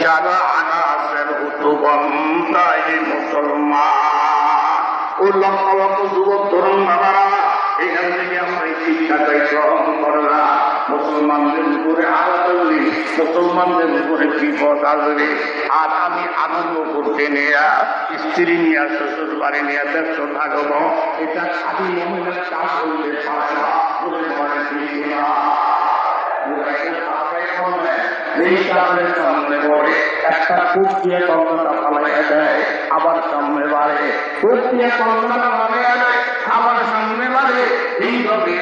যারা আনাসের হুতুবন তাই মুসলমান। ও লক্ষ যুবক তরুণ বাবারা, এখান থেকে আমরা এই শিক্ষাটাই গ্রহণ করলাম। মুসলমানদের উপরে আলাদা মুসলমানদের উপরে বিপদ আসবে। আর আমি পারে না। বলে করি না। রিক্সাওয়ালার সামনে পড়ে একটা কূপ দিয়ে কলকাতা ফালাইয়া দেয় আবার সামনে বাড়ে কূপ দিয়ে কলকাতা ফালাইয়া দেয় আবার সামনে বাড়ে এইভাবে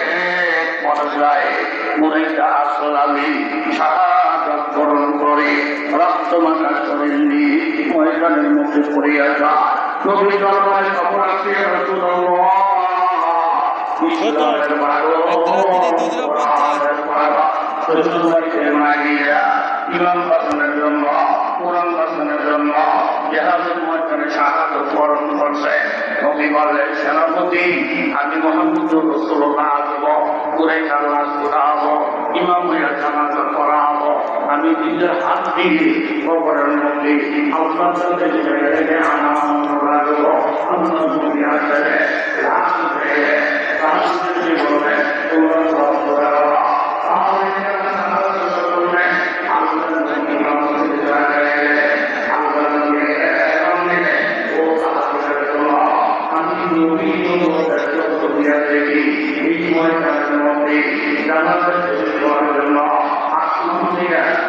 এক পর্যায়ে মুরেটা আসলামি শাহাদাত বরণ করে রক্তমাখা শরীরটি ময়দানের মধ্যে পড়িয়া যায় নবী দরবারে খবর আসে রাসূলুল্লাহ বারো ইমাম বাসনের জন্য কোরআন বাসনের জন্য জেহাদের ময়দানে শাহাদত বরণ করছে। নবী বললেন, সেনাপতি, আমি মোহাম্মদ রসুল্লাহ আসব কুরাই আল্লাহ শুনাব ইমাম হইয়া জানাজা করাব আমি নিজের হাত দিয়ে কবরের মধ্যে আল্লাহ আনন্দ লাগবো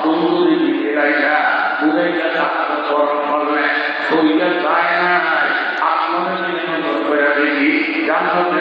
সুন্দরী দিকে রাইয়া বুঝাইয়া জাহাজ করণ করলে শরীরে যায় না আসমানের দিকে দেখি জান্নাতের